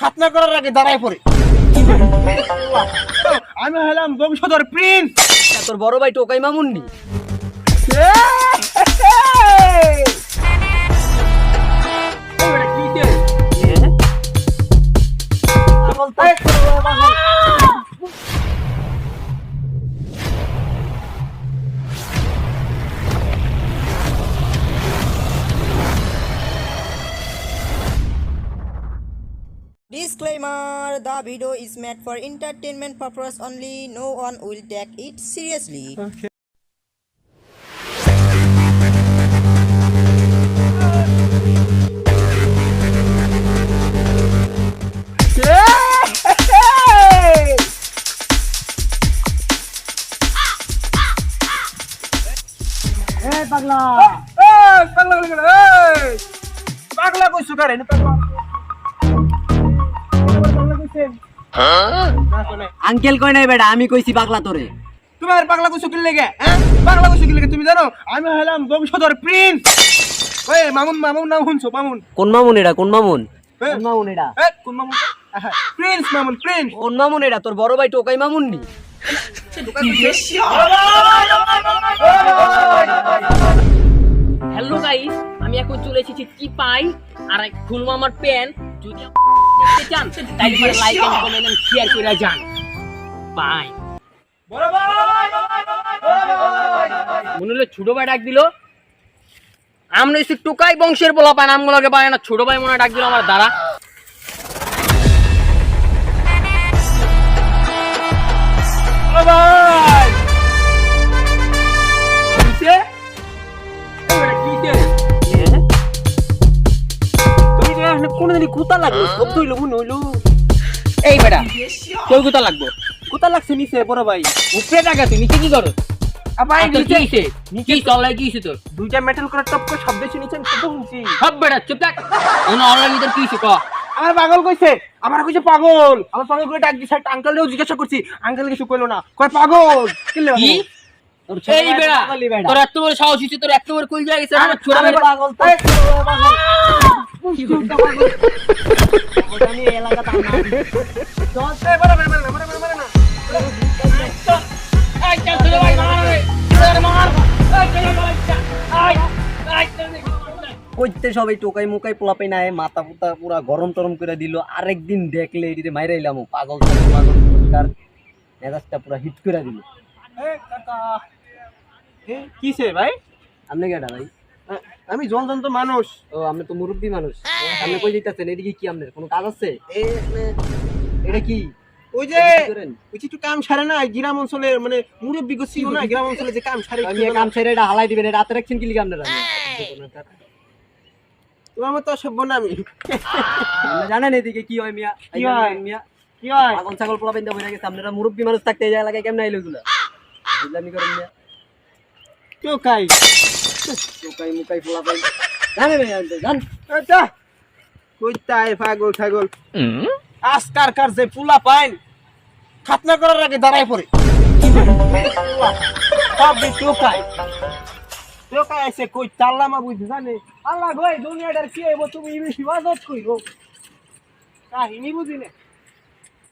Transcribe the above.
খাতনা করার আগে দাঁড়ায় পড়ে। আমি হলাম বংশধর প্রিন্স। তোর বড় ভাই টোকাই মামুন্নি? Disclaimer The video is made for entertainment purpose only. No one will take it seriously. পাগলা পাগলা পাগলা কইছো কারে না পাগলা পাগলা কইছেন আঙ্কেল কই নাই বেটা আমি কইছি পাগলা তোরে। তোমার পাগলা কইছো কি লেগে হ্যাঁ? পাগলা কইছো কি লেগে তুমি জানো? আমি হলাম বংশধর প্রিন্স। ওই মামুন মামুন নাম শুনছো মামুন? কোন মামুন এটা? কোন মামুন? কোন মামুন এটা? এ, কোন মামুন প্রিন্স মামুন প্রিন্স। কোন মামুন এটা? তোর বড় ভাই টোকাই মামুন্নি হ্যালো গাইস আমি এখন চলে এসেছি কি পাই আর এক খুলবো আমার প্যান যদি ছোট ভাই ডাক দিল আমরা এসে টোকাই বংশের বলা পায় না ছোট ভাই মনে ডাক দিল, আমার দ্বারা এখানে কুতা লাগল শব্দ হইল মনে হইল। এই বেটা কেউ কুতা লাগবো? কোথা লাগছে নিচে বড় ভাই। উপরে টাকা তুই নিচে কি করো? আবার তোর কি হইছে? তোর? দুইটা মেটাল করে টপ করে শব্দ শুনেছি আমি শব্দ শুনছি। সব বেটা চুপ থাক। অন্য অনলাইন তোর কি হইছে ক? আমার পাগল কইছে আমার কইছে পাগল। আমার পাগল করে ডাক দিছে আঙ্কেলও জিজ্ঞাসা করছি আঙ্কেল কিছু কইলো না। কয় পাগল? কি? তোর এই বেটা। তোর এত বড় সাহস তোর এত বড় কই যায় গেছে আমার ছোট পাগল। কইতে সবাই টোকাই মুকাই পোলাপাই নাই মাথা পুতা পুরা গরম টরম করে দিল। আরেকদিন দেখলে এটিতে মাইরাইলাম পাগল ছাগল পাগল তার মেজাজটা পুরা হিট করে দিল। কিসে ভাই? আপনি কেটা ভাই? আমি জলজন্ত মানুষ। ও আপনি তো মুরব্বী মানুষ। আপনি কই যেতেছেন এদিকে কি আপনার? কোনো কাজ আছে? মানে, এটা কি? ওই যে ওই যে একটু কাম সারে না গ্রাম অঞ্চলের মানে মুরব্বী গোছিও না গ্রাম অঞ্চলে যে কাম সারে আমি কাম ছেড়ে এটা হালাই দিবেন এটা হাতে রাখছেন কি লিখে আপনারা? তোমার মতো সভ্য না আমি। জানেন এদিকে কি হয় মিয়া? কি হয়? মিয়া? কি হয়? পাগল ছাগল পোলা পাইন্দা বইরা গেছে আপনারা মুরব্বী মানুষ থাকতে এই এলাকায় কেমন আইলো এগুলা? বুঝলামি করেন মিয়া। কেউ খাই টোকাই মুকাই পোলা পাই জানে ভাই আনতে জান। এটা কইতাই পাগল ছাগল আজকার কার যে পুলা পাইন খাতনা করার আগে দাঁড়ায় পড়ে। সব খাই কেউ খাই আছে কই চাল্লামা বুঝতে জানে? আল্লাহ গো দুনিয়াটার কি হইব? তুমি বেশি বাজত কইরো। কাহিনী বুঝি না।